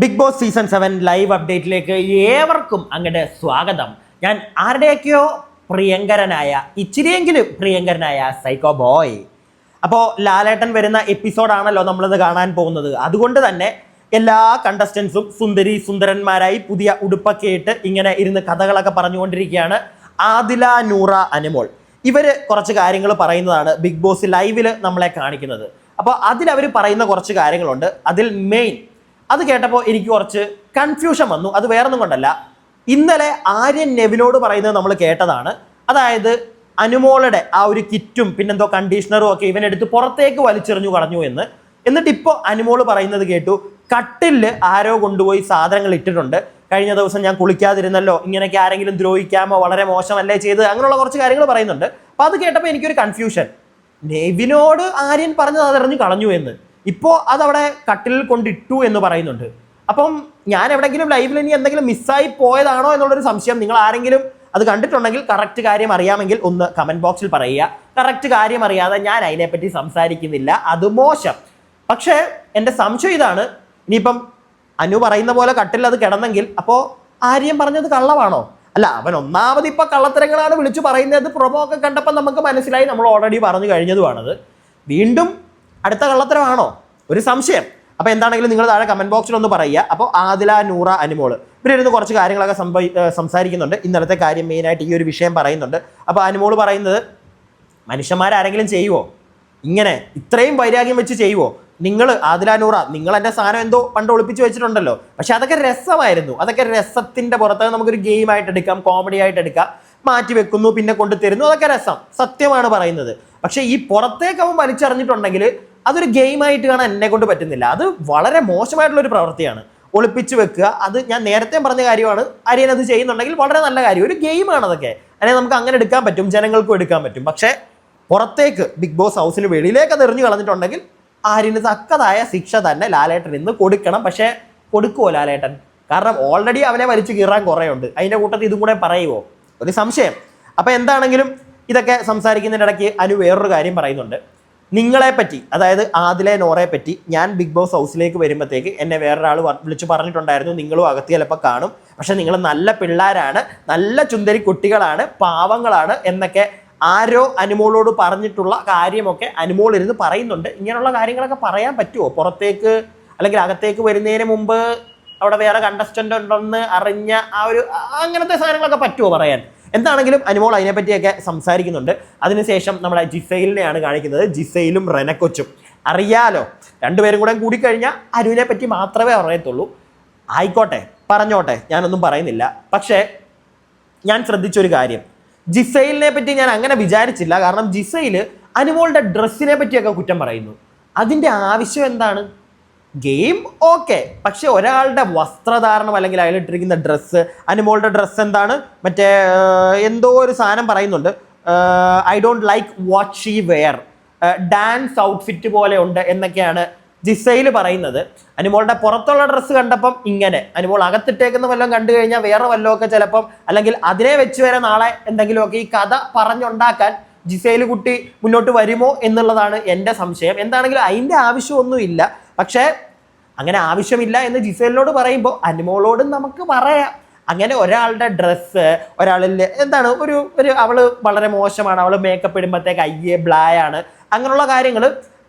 Bigg Boss season seven live അപ്ഡേറ്റിലേക്ക് ഏവർക്കും അങ്ങയുടെ സ്വാഗതം. ഞാൻ ആരുടെയൊക്കെയോ പ്രിയങ്കരനായ ഇച്ചിരിയെങ്കിലും പ്രിയങ്കരനായ സൈക്കോ ബോയ് അപ്പോൾ ലാലേട്ടൻ വരുന്ന എപ്പിസോഡാണല്ലോ നമ്മളിത് കാണാൻ പോകുന്നത്. അതുകൊണ്ട് തന്നെ എല്ലാ കണ്ടസ്റ്റൻസും സുന്ദരി സുന്ദരന്മാരായി പുതിയ ഉടുപ്പൊക്കെ ഇട്ട് ഇങ്ങനെ ഇരുന്ന് കഥകളൊക്കെ പറഞ്ഞുകൊണ്ടിരിക്കുകയാണ് ആദില നൂറ അനുമോൾ. ഇവർ കുറച്ച് കാര്യങ്ങൾ പറയുന്നതാണ് ബിഗ് ബോസ് ലൈവിൽ നമ്മളെ കാണിക്കുന്നത്. അപ്പോൾ അതിൽ അവർ പറയുന്ന കുറച്ച് കാര്യങ്ങളുണ്ട്. അതിൽ മെയിൻ അത് കേട്ടപ്പോൾ എനിക്ക് കുറച്ച് കൺഫ്യൂഷൻ വന്നു. അത് വേറൊന്നും കൊണ്ടല്ല. ഇന്നലെ ആര്യൻ നെവിനോട് പറയുന്നത് നമ്മൾ കേട്ടതാണ്. അതായത് അനുമോളുടെ ആ ഒരു കിറ്റും പിന്നെന്തോ കണ്ടീഷണറും ഒക്കെ ഇവനെടുത്ത് പുറത്തേക്ക് വലിച്ചെറിഞ്ഞു കളഞ്ഞു എന്ന്. എന്നിട്ട് ഇപ്പോൾ അനുമോൾ പറയുന്നത് കേട്ടു കട്ടിൽ ആരോ കൊണ്ടുപോയി സാധനങ്ങൾ ഇട്ടിട്ടുണ്ട്. കഴിഞ്ഞ ദിവസം ഞാൻ കുളിക്കാതിരുന്നല്ലോ. ഇങ്ങനെയൊക്കെ ആരെങ്കിലും ദ്രോഹിക്കാമോ? വളരെ മോശമല്ലേ ചെയ്ത് അങ്ങനെയുള്ള കുറച്ച് കാര്യങ്ങൾ പറയുന്നുണ്ട്. അപ്പോൾ അത് കേട്ടപ്പോൾ എനിക്കൊരു കൺഫ്യൂഷൻ നെവിനോട് ആര്യൻ പറഞ്ഞത് അതെറിഞ്ഞു കളഞ്ഞു എന്ന്. ഇപ്പോൾ അതവിടെ കട്ടിലിൽ കൊണ്ടിട്ടു എന്ന് പറയുന്നുണ്ട്. അപ്പം ഞാൻ എവിടെയെങ്കിലും ലൈവിൽ ഇനി എന്തെങ്കിലും മിസ്സായി പോയതാണോ എന്നുള്ളൊരു സംശയം നിങ്ങൾ ആരെങ്കിലും അത് കണ്ടിട്ടുണ്ടെങ്കിൽ കറക്റ്റ് കാര്യം അറിയാമെങ്കിൽ ഒന്ന് കമന്റ് ബോക്സിൽ പറയുക. കറക്റ്റ് കാര്യം അറിയാതെ ഞാൻ അതിനെപ്പറ്റി സംസാരിക്കുന്നില്ല. അത് മോശം. പക്ഷേ എന്റെ സംശയം ഇതാണ്. ഇനിയിപ്പം അനു പറയുന്ന പോലെ കട്ടിൽ അത് കിടന്നെങ്കിൽ അപ്പോൾ ആര്യം പറഞ്ഞത് കള്ളമാണോ? അല്ല അവൻ ഒന്നാമത് ഇപ്പം കള്ളത്തരങ്ങളാണ് വിളിച്ചു പറയുന്നത്. പ്രൊമോ ഒക്കെ കണ്ടപ്പോൾ നമുക്ക് മനസ്സിലായി. നമ്മൾ ഓൾറെഡി പറഞ്ഞു കഴിഞ്ഞതുമാണത് വീണ്ടും അടുത്ത കള്ളത്തരമാണോ? ഒരു സംശയം. അപ്പൊ എന്താണെങ്കിലും നിങ്ങൾ താഴെ കമന്റ് ബോക്സിൽ ഒന്ന് പറയുക. അപ്പോൾ ആദില നൂറ അനുമോൾ. ഇവരിരുന്ന് കുറച്ച് കാര്യങ്ങളൊക്കെ സംസാരിക്കുന്നുണ്ട്. ഇന്നലത്തെ കാര്യം മെയിനായിട്ട് ഈ ഒരു വിഷയം പറയുന്നുണ്ട്. അപ്പോൾ അനുമോൾ പറയുന്നത് മനുഷ്യന്മാരാരെങ്കിലും ചെയ്യുവോ? ഇങ്ങനെ ഇത്രയും വൈരാഗ്യം വെച്ച് ചെയ്യുവോ? നിങ്ങൾ ആദിലാനൂറ നിങ്ങൾ എന്റെ സാധനം എന്തോ പണ്ട് ഒളിപ്പിച്ച് വെച്ചിട്ടുണ്ടല്ലോ. പക്ഷെ അതൊക്കെ രസമായിരുന്നു. അതൊക്കെ രസത്തിന്റെ പുറത്ത് നമുക്കൊരു ഗെയിം ആയിട്ട് എടുക്കാം കോമഡി ആയിട്ട് എടുക്കാം. മാറ്റി വെക്കുന്നു പിന്നെ കൊണ്ടുതരുന്നു. അതൊക്കെ രസം. സത്യമാണ് പറയുന്നത്. പക്ഷേ ഈ പുറത്തേക്ക് അവൻ വലിച്ചെറിഞ്ഞിട്ടുണ്ടെങ്കിൽ അതൊരു ഗെയിമായിട്ട് കാണാൻ എന്നെ കൊണ്ട് പറ്റുന്നില്ല. അത് വളരെ മോശമായിട്ടുള്ള ഒരു പ്രവൃത്തിയാണ് ഒളിപ്പിച്ച് വെക്കുക. അത് ഞാൻ നേരത്തെ പറഞ്ഞ കാര്യമാണ്. അരിയൻ അത് ചെയ്യുന്നുണ്ടെങ്കിൽ വളരെ നല്ല കാര്യം. ഒരു ഗെയിമാണ് അതൊക്കെ. അല്ലെങ്കിൽ നമുക്ക് അങ്ങനെ എടുക്കാൻ പറ്റും. ജനങ്ങൾക്കും എടുക്കാൻ പറ്റും. പക്ഷേ പുറത്തേക്ക് ബിഗ് ബോസ് ഹൗസിന് വെളിയിലേക്ക് അത് എറിഞ്ഞു കളഞ്ഞിട്ടുണ്ടെങ്കിൽ ആര്യന് തക്കതായ ശിക്ഷ തന്നെ ലാലേട്ടൻ ഇന്ന് കൊടുക്കണം. പക്ഷേ കൊടുക്കുമോ ലാലേട്ടൻ? കാരണം ഓൾറെഡി അവനെ വലിച്ചു കീറാൻ കുറേ ഉണ്ട് അതിന്റെ കൂട്ടത്തിൽ ഇതും കൂടെ പറയുമോ ഒരു സംശയം. അപ്പോൾ എന്താണെങ്കിലും ഇതൊക്കെ സംസാരിക്കുന്നതിന്റെ ഇടയ്ക്ക് അനു വേറൊരു കാര്യം പറയുന്നുണ്ട്. നിങ്ങളെ പറ്റി അതായത് ആദിലെ നോറെ പറ്റി ഞാൻ ബിഗ് ബോസ് ഹൗസിലേക്ക് വരുമ്പോഴത്തേക്ക് എന്നെ വേറൊരാൾ വിളിച്ച് പറഞ്ഞിട്ടുണ്ടായിരുന്നു. നിങ്ങളും അകത്ത് ചിലപ്പോൾ കാണും. പക്ഷെ നിങ്ങൾ നല്ല പിള്ളേരാണ് നല്ല ചുന്തരി കുട്ടികളാണ് പാവങ്ങളാണ് എന്നൊക്കെ ആരോ അനുമോളോട് പറഞ്ഞിട്ടുള്ള കാര്യമൊക്കെ അനുമോൾ ഇരുന്ന് പറയുന്നുണ്ട്. ഇങ്ങനെയുള്ള കാര്യങ്ങളൊക്കെ പറയാൻ പറ്റുമോ പുറത്തേക്ക് അല്ലെങ്കിൽ അകത്തേക്ക് വരുന്നതിന് മുമ്പ് അവിടെ വേറെ കണ്ടസ്റ്റന്റ് ഉണ്ടെന്ന് അറിഞ്ഞ ആ ഒരു അങ്ങനത്തെ സാധനങ്ങളൊക്കെ പറ്റുമോ പറയാൻ? എന്താണെങ്കിലും അനുമോൾ അതിനെപ്പറ്റിയൊക്കെ സംസാരിക്കുന്നുണ്ട്. അതിനുശേഷം നമ്മുടെ ജിസൈലിനെയാണ് കാണിക്കുന്നത്. ജിസൈലും റെനക്കൊച്ചും. അറിയാലോ രണ്ടുപേരും കൂടെ കൂടിക്കഴിഞ്ഞാൽ അരുവിനെ പറ്റി മാത്രമേ പറയത്തുള്ളൂ. ആയിക്കോട്ടെ പറഞ്ഞോട്ടെ ഞാനൊന്നും പറയുന്നില്ല. പക്ഷേ ഞാൻ ശ്രദ്ധിച്ചൊരു കാര്യം. ജിസൈലിനെ പറ്റി ഞാൻ അങ്ങനെ വിചാരിച്ചില്ല. കാരണം ജിസൈൽ അനുമോളുടെ ഡ്രസ്സിനെ പറ്റിയൊക്കെ കുറ്റം പറയുന്നു. അതിന്റെ ആവശ്യം എന്താണ്? Game okay. പക്ഷെ ഒരാളുടെ വസ്ത്രധാരണം അല്ലെങ്കിൽ അയാളിട്ടിരിക്കുന്ന ഡ്രസ്സ് അനുമോളുടെ ഡ്രസ്സ് എന്താണ്? മറ്റേ എന്തോ ഒരു സാധനം പറയുന്നുണ്ട്. I don't like what she wear dance outfit പോലെ ഉണ്ട് എന്നൊക്കെയാണ് ജിസയിൽ പറയുന്നത്. അനുമോളുടെ പുറത്തുള്ള ഡ്രസ്സ് കണ്ടപ്പം ഇങ്ങനെ. അനുമോൾ അകത്തിട്ടേക്കുന്ന വല്ലതും കണ്ടു കഴിഞ്ഞാൽ വേറെ വല്ലതും ഒക്കെ ചിലപ്പം അല്ലെങ്കിൽ അതിനെ വെച്ച് വരെ നാളെ എന്തെങ്കിലുമൊക്കെ ഈ കഥ പറഞ്ഞുണ്ടാക്കാൻ ജിസയിൽ കുട്ടി മുന്നോട്ട് വരുമോ എന്നുള്ളതാണ് എന്റെ സംശയം. എന്താണെങ്കിലും അതിന്റെ ആവശ്യമൊന്നുമില്ല. പക്ഷേ അങ്ങനെ ആവശ്യമില്ല എന്ന് ജിസേലിനോട് പറയുമ്പോൾ അനുമോളോടും നമുക്ക് പറയാം. അങ്ങനെ ഒരാളുടെ ഡ്രസ്സ് ഒരാളിൽ എന്താണ് ഒരു ഒരു അവൾ വളരെ മോശമാണ് അവൾ മേക്കപ്പ് ഇടുമ്പോഴത്തേക്ക് അയ്യേ ബ്ലായാണ് അങ്ങനെയുള്ള കാര്യങ്ങൾ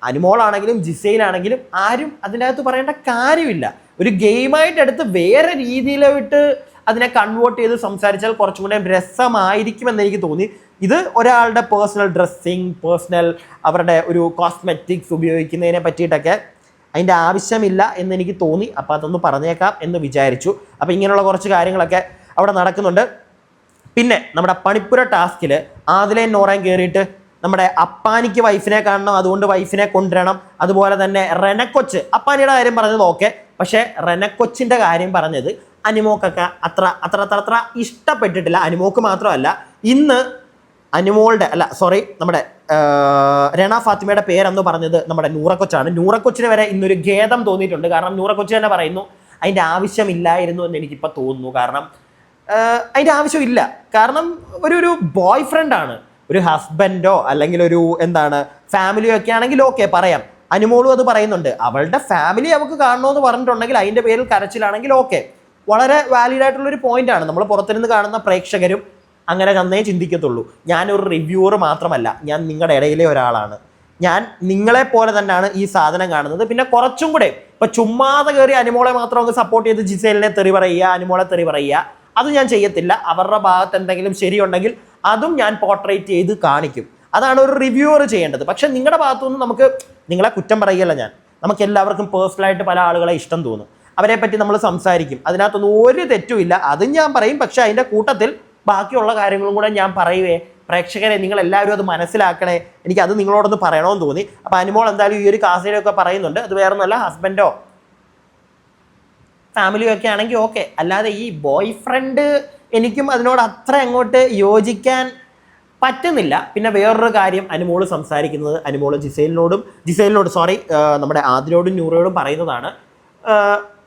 അനുമോളാണെങ്കിലും ജിസയിലാണെങ്കിലും ആരും അതിന്റെ അകത്ത് പറയേണ്ട കാര്യമില്ല. ഒരു ഗെയിമായിട്ട് എടുത്ത് വേറെ രീതിയിലോട്ട് അതിനെ കൺവേർട്ട് ചെയ്ത് സംസാരിച്ചാൽ കുറച്ചും കൂടെ രസമായിരിക്കുമെന്ന് എനിക്ക് തോന്നി. ഇത് ഒരാളുടെ പേഴ്സണൽ ഡ്രസ്സിങ് പേഴ്സണൽ അവരുടെ ഒരു കോസ്മെറ്റിക്സ് ഉപയോഗിക്കുന്നതിനെ പറ്റിയിട്ടൊക്കെ അതിന്റെ ആവശ്യമില്ല എന്ന് എനിക്ക് തോന്നി. അപ്പോൾ അതൊന്ന് പറഞ്ഞേക്കാം എന്ന് വിചാരിച്ചു. അപ്പോൾ ഇങ്ങനെയുള്ള കുറച്ച് കാര്യങ്ങളൊക്കെ അവിടെ നടക്കുന്നുണ്ട്. പിന്നെ നമ്മുടെ പണിപ്പുര ടാസ്കിൽ ആദിലേയും നോറയും കയറിയിട്ട് നമ്മുടെ അപ്പാനിക്ക് വൈഫിനെ കാണണം. അതുകൊണ്ട് വൈഫിനെ കൊണ്ടുവരണം. അതുപോലെ തന്നെ റെനക്കൊച്ച് അപ്പാനിയുടെ കാര്യം പറഞ്ഞത് ഓക്കെ. പക്ഷേ റെനക്കൊച്ചിന്റെ കാര്യം പറഞ്ഞത് അനിമോക്കൊക്കെ അത്ര അത്ര അത്ര അത്ര ഇഷ്ടപ്പെട്ടിട്ടില്ല. അനിമോക്ക് മാത്രമല്ല. ഇന്ന് അനുമോളുടെ അല്ല സോറി നമ്മുടെ രണ ഫാത്തിമയുടെ പേരെന്ന് പറഞ്ഞത് നമ്മുടെ നൂറക്കൊച്ചാണ്. നൂറക്കൊച്ചിന് വരെ ഇന്നൊരു ഖേദം തോന്നിയിട്ടുണ്ട്. കാരണം നൂറക്കൊച്ചി തന്നെ പറയുന്നു അതിന്റെ ആവശ്യമില്ലായിരുന്നു എന്ന് എനിക്കിപ്പോൾ തോന്നുന്നു. കാരണം അതിന്റെ ആവശ്യമില്ല കാരണം ഒരു ഒരു ബോയ് ഫ്രണ്ടാണ് ഒരു ഹസ്ബൻഡോ അല്ലെങ്കിൽ ഒരു എന്താണ് ഫാമിലിയോ ഒക്കെ ആണെങ്കിൽ ഓക്കെ പറയാം. അനുമോളും അത് പറയുന്നുണ്ട്. അവളുടെ ഫാമിലി അവൾക്ക് കാണണമെന്ന് പറഞ്ഞിട്ടുണ്ടെങ്കിൽ അതിന്റെ പേരിൽ കരച്ചിലാണെങ്കിൽ ഓക്കെ വളരെ വാലിഡ് ആയിട്ടുള്ള ഒരു പോയിന്റ് ആണ്. നമ്മൾ പുറത്തുനിന്ന് കാണുന്ന പ്രേക്ഷകരും അങ്ങനെ നന്നേ ചിന്തിക്കത്തുള്ളൂ. ഞാനൊരു റിവ്യൂവർ മാത്രമല്ല. ഞാൻ നിങ്ങളുടെ ഇടയിലെ ഒരാളാണ്. ഞാൻ നിങ്ങളെ പോലെ തന്നെയാണ് ഈ സാധനം കാണുന്നത്. പിന്നെ കുറച്ചും കൂടെ ഇപ്പൊ ചുമ്മാതെ കയറി അനുമോളെ മാത്രം അങ്ങ് സപ്പോർട്ട് ചെയ്ത് ജിസേലിനെ തെറി പറയുക അനുമോളെ തെറി പറയുക അത് ഞാൻ ചെയ്യത്തില്ല. അവരുടെ ഭാഗത്ത് എന്തെങ്കിലും ശരിയുണ്ടെങ്കിൽ അതും ഞാൻ പോർട്രേറ്റ് ചെയ്ത് കാണിക്കും. അതാണ് ഒരു റിവ്യൂവർ ചെയ്യേണ്ടത്. പക്ഷെ നിങ്ങളുടെ ഭാഗത്തുനിന്ന് നമുക്ക് നിങ്ങളെ കുറ്റം പറയുകയല്ല ഞാൻ. നമുക്ക് എല്ലാവർക്കും പേഴ്സണലായിട്ട് പല ആളുകളെ ഇഷ്ടം തോന്നും. അവരെ പറ്റി നമ്മൾ സംസാരിക്കും. അതിനകത്തൊന്നും ഒരു തെറ്റുമില്ല അതും ഞാൻ പറയും. പക്ഷെ അതിന്റെ കൂട്ടത്തിൽ ബാക്കിയുള്ള കാര്യങ്ങളും കൂടെ ഞാൻ പറയുവേ. പ്രേക്ഷകരെ നിങ്ങൾ എല്ലാവരും അത് മനസ്സിലാക്കണേ. എനിക്ക് അത് നിങ്ങളോടൊന്ന് പറയണമെന്ന് തോന്നി. അപ്പോൾ അനുമോൾ എന്തായാലും ഈ ഒരു കാസിലൊക്കെ പറയുന്നുണ്ട്. അത് വേറെ ഒന്നുമല്ല ഹസ്ബൻഡോ ഫാമിലിയോ ഒക്കെ ആണെങ്കിൽ ഓക്കെ അല്ലാതെ ഈ ബോയ് ഫ്രണ്ട് എനിക്കും അതിനോട് അത്ര അങ്ങോട്ട് യോജിക്കാൻ പറ്റുന്നില്ല. പിന്നെ വേറൊരു കാര്യം അനുമോൾ സംസാരിക്കുന്നത് അനുമോൾ ജിസൈലിനോടും ജിസൈലിനോട് സോറി നമ്മുടെ ആദിലോടും നൂറയോടും പറയുന്നതാണ്.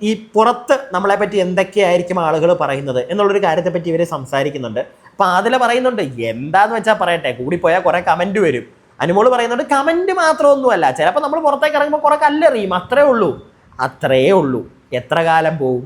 ഈ പുറത്ത് നമ്മളെ പറ്റി എന്തൊക്കെയായിരിക്കും ആളുകൾ പറയുന്നത് എന്നുള്ളൊരു കാര്യത്തെ പറ്റി ഇവർ സംസാരിക്കുന്നുണ്ട്. അപ്പൊ അതിൽ പറയുന്നുണ്ട് എന്താന്ന് വെച്ചാൽ പറയട്ടെ കൂടിപ്പോയാൽ കുറെ കമന്റ് വരും. അനുമോൾ പറയുന്നുണ്ട് കമന്റ് മാത്രമൊന്നുമല്ല ചിലപ്പോൾ നമ്മൾ പുറത്തേക്ക് ഇറങ്ങുമ്പോൾ കുറെ കല്ലെറിയും അത്രേ ഉള്ളൂ. അത്രേ ഉള്ളൂ. എത്ര കാലം പോവും?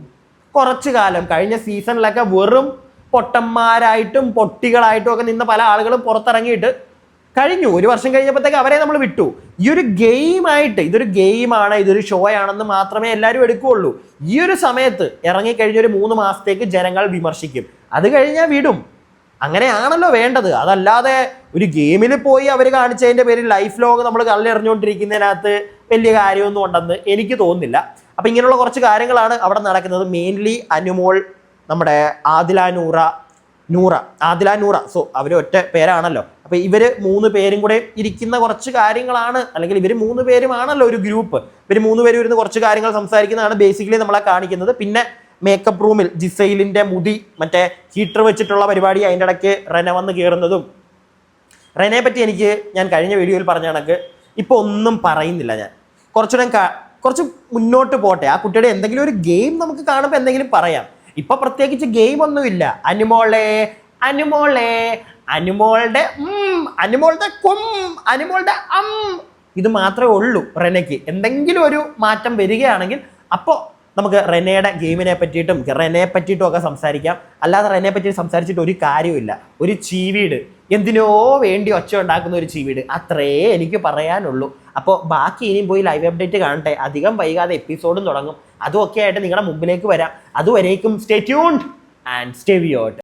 കുറച്ചു കാലം. കഴിഞ്ഞ സീസണിലൊക്കെ വെറും പൊട്ടന്മാരായിട്ടും പൊട്ടികളായിട്ടും ഒക്കെ നിന്ന പല ആളുകളും പുറത്തിറങ്ങിയിട്ട് കഴിഞ്ഞു. ഒരു വർഷം കഴിഞ്ഞപ്പോഴത്തേക്ക് അവരെ നമ്മൾ വിട്ടു. ഈ ഒരു ഗെയിമായിട്ട് ഇതൊരു ഗെയിമാണ് ഇതൊരു ഷോ ആണെന്ന് മാത്രമേ എല്ലാവരും എടുക്കുകയുള്ളൂ. ഈ ഒരു സമയത്ത് ഇറങ്ങിക്കഴിഞ്ഞ ഒരു മൂന്ന് മാസത്തേക്ക് ജനങ്ങൾ വിമർശിക്കും. അത് കഴിഞ്ഞാൽ വിടും. അങ്ങനെയാണല്ലോ വേണ്ടത്. അതല്ലാതെ ഒരു ഗെയിമിൽ പോയി അവർ കാണിച്ചതിന്റെ പേരിൽ ലൈഫ് ലോഗ് നമ്മൾ കല്ലെറിഞ്ഞുകൊണ്ടിരിക്കുന്നതിനകത്ത് വലിയ കാര്യമൊന്നും ഉണ്ടെന്ന് എനിക്ക് തോന്നുന്നില്ല. അപ്പം ഇങ്ങനെയുള്ള കുറച്ച് കാര്യങ്ങളാണ് അവിടെ നടക്കുന്നത്. മെയിൻലി അനുമോൾ നമ്മുടെ ആദില നൂറ നൂറ ആദില നൂറ. സോ അവർ ഒറ്റ പേരാണല്ലോ. അപ്പൊ ഇവർ മൂന്ന് പേരും കൂടെ ഇരിക്കുന്ന കുറച്ച് കാര്യങ്ങളാണ് അല്ലെങ്കിൽ ഇവർ മൂന്ന് പേരുമാണല്ലോ ഒരു ഗ്രൂപ്പ് ഇവർ മൂന്ന് പേരും ഇരുന്ന് കുറച്ച് കാര്യങ്ങൾ സംസാരിക്കുന്നതാണ് ബേസിക്കലി നമ്മളെ കാണിക്കുന്നത്. പിന്നെ മേക്കപ്പ് റൂമിൽ ജിസൈലിന്റെ മുടി മറ്റേ ഹീറ്റർ വെച്ചിട്ടുള്ള പരിപാടി അതിന്റെ ഇടയ്ക്ക് റെന വന്ന് കയറുന്നതും റെനയെ പറ്റി എനിക്ക് ഞാൻ കഴിഞ്ഞ വീഡിയോയിൽ പറഞ്ഞ കണക്ക് ഇപ്പൊ ഒന്നും പറയുന്നില്ല ഞാൻ. കുറച്ചുകൂടെ കുറച്ച് മുന്നോട്ട് പോട്ടെ. ആ കുട്ടിയുടെ എന്തെങ്കിലും ഒരു ഗെയിം നമുക്ക് കാണുമ്പോൾ എന്തെങ്കിലും പറയാം. ഇപ്പൊ പ്രത്യേകിച്ച് ഗെയിം ഒന്നുമില്ല. അനുമോളെ അനുമോളെ അനുമോളുടെ അനുമോളുടെ കൊം അനുമോളുടെ അം. ഇത് മാത്രമേ ഉള്ളൂ റെനയ്ക്ക്. എന്തെങ്കിലും ഒരു മാറ്റം വരികയാണെങ്കിൽ അപ്പോൾ നമുക്ക് റെനയുടെ ഗെയിമിനെ പറ്റിയിട്ടും റെനയെ പറ്റിയിട്ടും ഒക്കെ സംസാരിക്കാം. അല്ലാതെ റെനയെ പറ്റി സംസാരിച്ചിട്ട് ഒരു കാര്യമില്ല ഒരു ചീവീട്. എന്തിനോ വേണ്ടി ഒച്ച ഉണ്ടാക്കുന്ന ഒരു ചീവീട്. അത്രേ എനിക്ക് പറയാനുള്ളൂ. അപ്പോൾ ബാക്കി ഇനിയും പോയി ലൈവ് അപ്ഡേറ്റ് കാണട്ടെ. അധികം വൈകാതെ എപ്പിസോഡും തുടങ്ങും. അതും ഒക്കെ ആയിട്ട് നിങ്ങളുടെ മുമ്പിലേക്ക് വരാം. അതുവരേക്കും stay tuned and stay with it